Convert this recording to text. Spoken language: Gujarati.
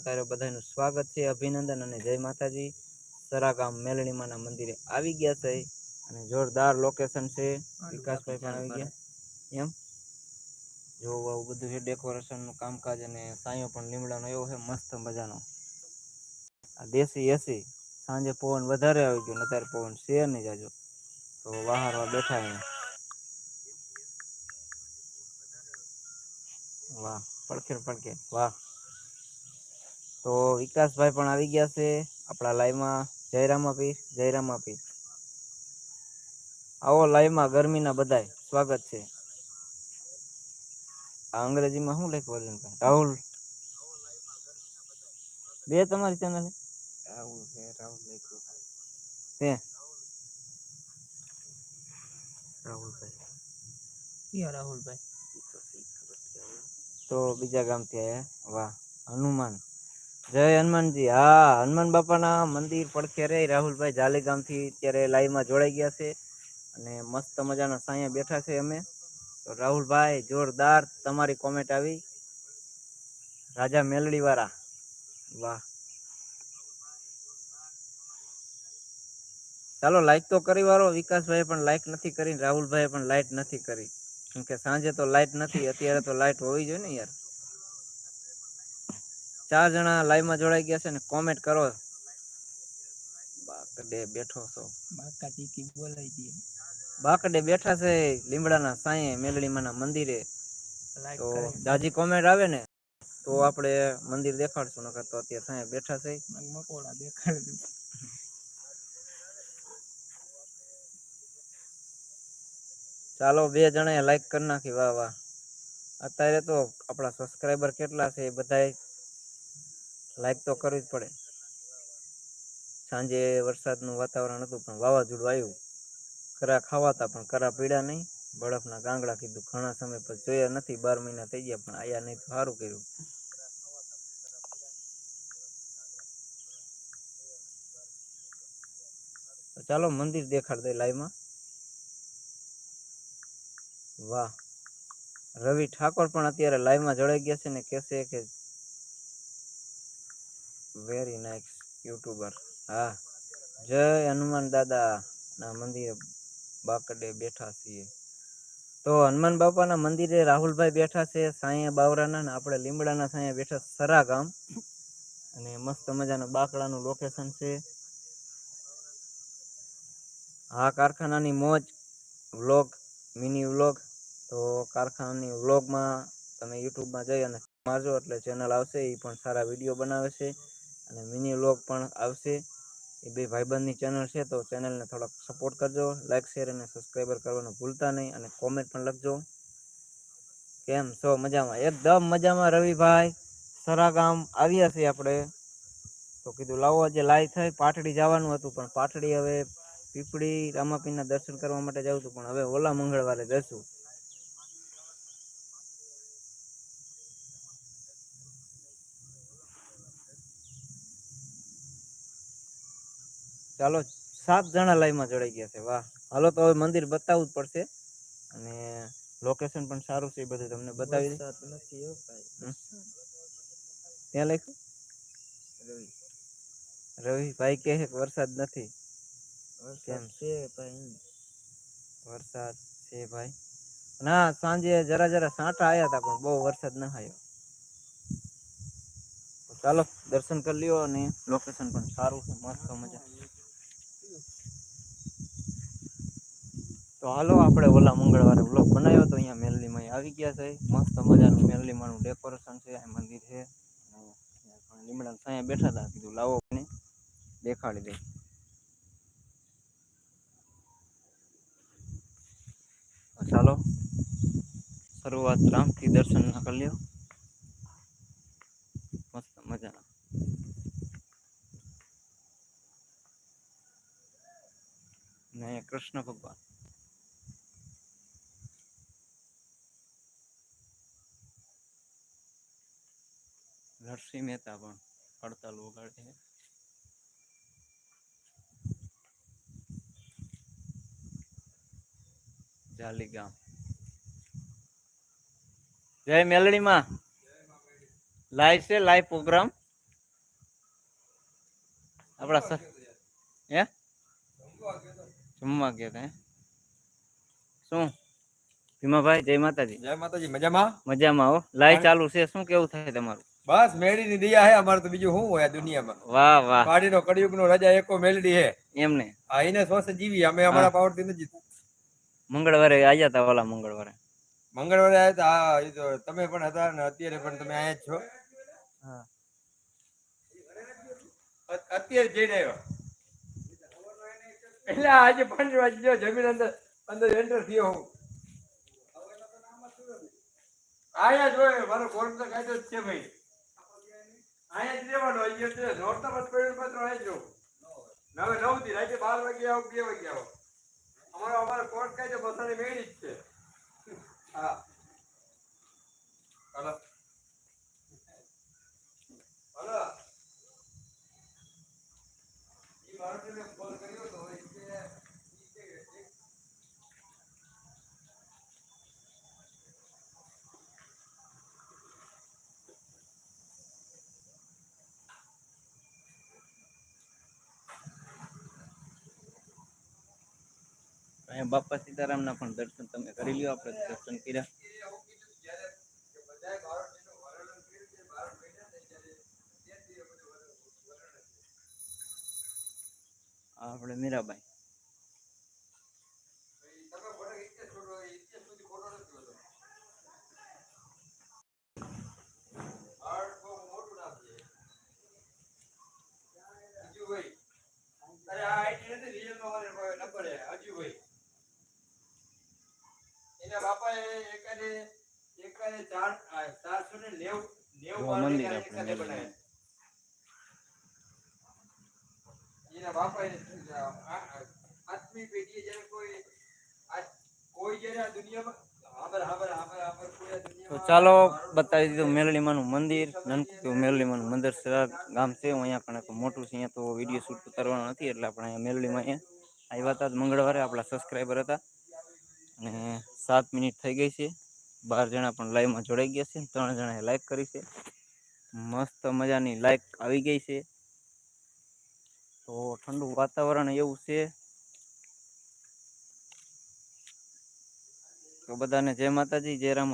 તારે બધાનું સ્વાગત છે અભિનંદન અને જય માતાજી. સરાગામ મેલણીમાના મંદિરે આવી ગયા છે અને જોરદાર લોકેશન છે. વિકાસભાઈ પણ આવી ગયા. એમ? જો આવું બધું છે ડેકોરેશનનું કામકાજ અને સાયો પણ લીમડાનો એવો છે મસ્ત મજાનો. આ દેશી એસી સાંજે પવન વધારે આવી ગયો અત્યારે પવન છે નહીં જાજો. તો વાહારવા બેઠા અહીંયા વાહ પડખે પડખે. વાહ. તો વિકાસભાઈ પણ આવી ગયા છે આપણા લાઈવમાં જયરામા પીર જયરામા પીર આવો લાઈવમાં ગરમીના બધાય. સ્વાગત છે. આ અંગ્રેજીમાં શું લખ્યું અર્જુન રાહુલ. બે તમારી ચેનલ રાહુલ છે રાહુલ લખ્યું તે રાહુલભાઈ. ક્યાં રાહુલભાઈ? તો બીજા ગામથી આયા. વાહ હનુમાન. જય હનુમાનજી. હા, હનુમાન બાપાના મંદિર પડખે રે રાહુલભાઈ જાલી ગામથી અત્યારે લાઈવમાં જોડાઈ ગયા છે અને મસ્ત મજાના સાયા બેઠા છે અમે. તો રાહુલભાઈ, જોરદાર તમારી કોમેન્ટ આવી. રાજા મેલડી વાળા વાહ. ચાલો લાઈક તો કરી વાળો. વિકાસભાઈ પણ લાઈક નથી કરી રાહુલભાઈ પણ લાઈટ નથી કરી. કેમ કે સાંજે તો લાઈટ નથી, અત્યારે તો લાઈટ હોવી જોઈએ ને યાર. ચાર જણા લાઈવમાં જોડાઈ ગયા છે ને કોમેન્ટ કરો. બાકડે બેઠો છો. બાકા ચીકી બોલાઈ દે બાકડે બેઠા છે લીમડાના સાંયે મેલડીમાના મંદિરે. લાઈક તો કરે. જાજી કોમેન્ટ આવે ને તો આપણે મંદિર દેખાડશું નકર તો અત્યારે સાંયે બેઠા છે. મગ મકોડા દેખાડી દઉં ચાલો બે જણાએ લાઈક કરી નાખી વાહ વાહ. અત્યારે તો આપણા સબસ્ક્રાઈબર કેટલા છે એ બધાએ લાઈક તો કરવી જ પડે. સાંજે વરસાદનું વાતાવરણ હતું પણ વાવાઝોડું આવ્યું. કરા ખાવાતા પણ કરા પીડા નહીં. બળફના ગાંગડા કીધું. ઘણા સમય પછી જોયા નથી. બાર મહિના થઈ ગયા પણ આયા નહીં સારું કર્યું. ચાલો મંદિર દેખાડ દે લાઈવમાં વાહ. રવિ ઠાકોર પણ અત્યારે લાઈવમાં જોડાઈ ગયા છે ને કહેશે કે વેરી નાઇસ યુટ્યુબર હા. જય હનુમાન દાદા ના મંદિરે બાકડે બેઠા છીએ. તો હનુમાન બાપાના મંદિરે રાહુલભાઈ બેઠા છે સાંયા બાવરાના ને આપણે લીમડાના સાંયા બેઠા સરા ગામ અને મસ્ત મજાનું બાકડાનું લોકેશન છે. આ કારખાનાની મોજ, વ્લોગ મિની વ્લોગ. તો કારખાનાની વ્લોગમાં તમે યુટ્યુબમાં જઈ અને મારજો એટલે ચેનલ આવશે એ પણ સારા વીડિયો બનાવે છે. અને મિની વ્લોગ પણ આવશે. એ બે ભાઈબંધની ચેનલ છે, તો ચેનલને થોડોક સપોર્ટ કરજો. લાઈક શેર અને સબસ્ક્રાઈબર કરવાનું ભૂલતા નહીં અને કોમેન્ટ પણ લખજો. કેમ છો? મજામાં? એકદમ મજામાં, રવિભાઈ. સરા ગામ આવ્યા છીએ આપણે. તો કીધું, લાવો, આજે લાઈ થઈ. પાટડી જવાનું હતું, પણ પાટડી હવે પીપળી રામાપીના દર્શન કરવા માટે જાઉં હતું પણ હવે ઓલા મંગળવારે જશું. ચાલો સાત જણા લાઈવમાં જોડાઈ ગયા છે. વાહ. હાલો તો હવે મંદિર બતાવવું જ પડશે. અને લોકેશન પણ સારું છે એ બધું તમને બતાવી હમ. ત્યાં લખ્યું? રવિ. ભાઈ કહે છે કે વરસાદ નથી. કેમ? છે ભાઈ. વરસાદ છે ભાઈ. ના સાંજે જરા જરા સાંટા આયા હતા પણ બહુ વરસાદ ના આવ્યો ચાલો દર્શન કરી લ્યો અને લોકેશન પણ સારું છે મસ્ત મજા. તો હાલો આપણે ઓલા મંગળવારે વ્લોગ બનાવ્યો તો અહીંયા મેલડીમાં આવી ગયા છે. મસ્ત મજાનું મેલડીમાંનું ડેકોરેશન છે, આ મંદિર છે. લીમડા સાયા બેઠા હતા, કીધું લાવો ને દેખાડી દે. ચાલો શરૂઆત રામથી દર્શન ના કરી લ્યો. મસ્ત મજાના. ને કૃષ્ણ ભગવાન. નરસિંહ મહેતા પણ હડતાલ વગાડે છે જાલી ગામ જય મેલડીમાં લાઈવ છે લાઈવ પ્રોગ્રામ આપણા સર હે જમવા ગયા તા હે? શું ભીમાભાઈ જય માતાજી જય માતાજી મજામાં મજામાં હો લાઈવ ચાલુ છે શું કેવું થાય તમારું બસ મેળીની દયા હે અમારે તો બીજું શું હોય દુનિયામાં? વાહ વાહ. પાડીનો કળિયુગનો રાજા એકો મેલડી હે. એમને. આ એને સ્વસ્થ જીવી અમે અમારા પાવરથી નથી જીતા. મંગળવારે આવ્યા હતા ઓલા મંગળવારે. મંગળવારે આવ્યા તા હા એ તો તમે પણ હતા ને અત્યારે પણ તમે આયા જ છો. હા. અત્યારે જઈને આવ્યો. એટલે આજે પાંચ વાગે જમીન અંદર અંદર એન્ટર થયો હું. આયા જ મારો કોર્ટ તો કાયદો જ છે ભાઈ. આયા જ રહેવાનો અહીંયા નોરતા મત પડ્યું પત્ર આયા જ. નવે નવથી રાતે બાર વાગે આવો, બે વાગે આવો. અમારો અમારો કોર્ટ કાયદો બસાની મેળી જ છે. હા. હલો. હાલો. ઈ માણસને ફોન કર્યો તો ઈ કે ઈ કે એક અહીંયા બાપા સીતારામના પણ દર્શન તમે કરી લ્યો, આપણે દર્શન કર્યા. આ આપણે મીરાબાઈ. એના બાપાએ એકાદે એકાદે ચાર આ ચારસો ને મંદિર આપણે એના પેઢીએ જ્યારે કોઈ કોઈ જ્યારે આ દુનિયામાં તો ચાલો બતાવી દીધું મેલડીમાનું મંદિર. નનકું મેલડીમાનું મંદિર છે ગામ છે. અહીંયા પણ મોટું છે અહીંયા તો વીડિયો શૂટ કરવાનો નથી એટલે આપણે અહીંયા મેલડીમાં અહીંયા આવ્યા હતા. મંગળવારે આપણા સબસ્ક્રાઈબર હતા. અને સાત મિનિટ થઈ ગઈ છે. બાર જણા પણ લાઈવમાં જોડાઈ ગયા છે ત્રણ જણાએ લાઈક કરી છે. મસ્ત મજાની લાઈક આવી ગઈ છે. તો ઠંડુ વાતાવરણ એવું છે. તો બધાને જય માતાજી, જય રામ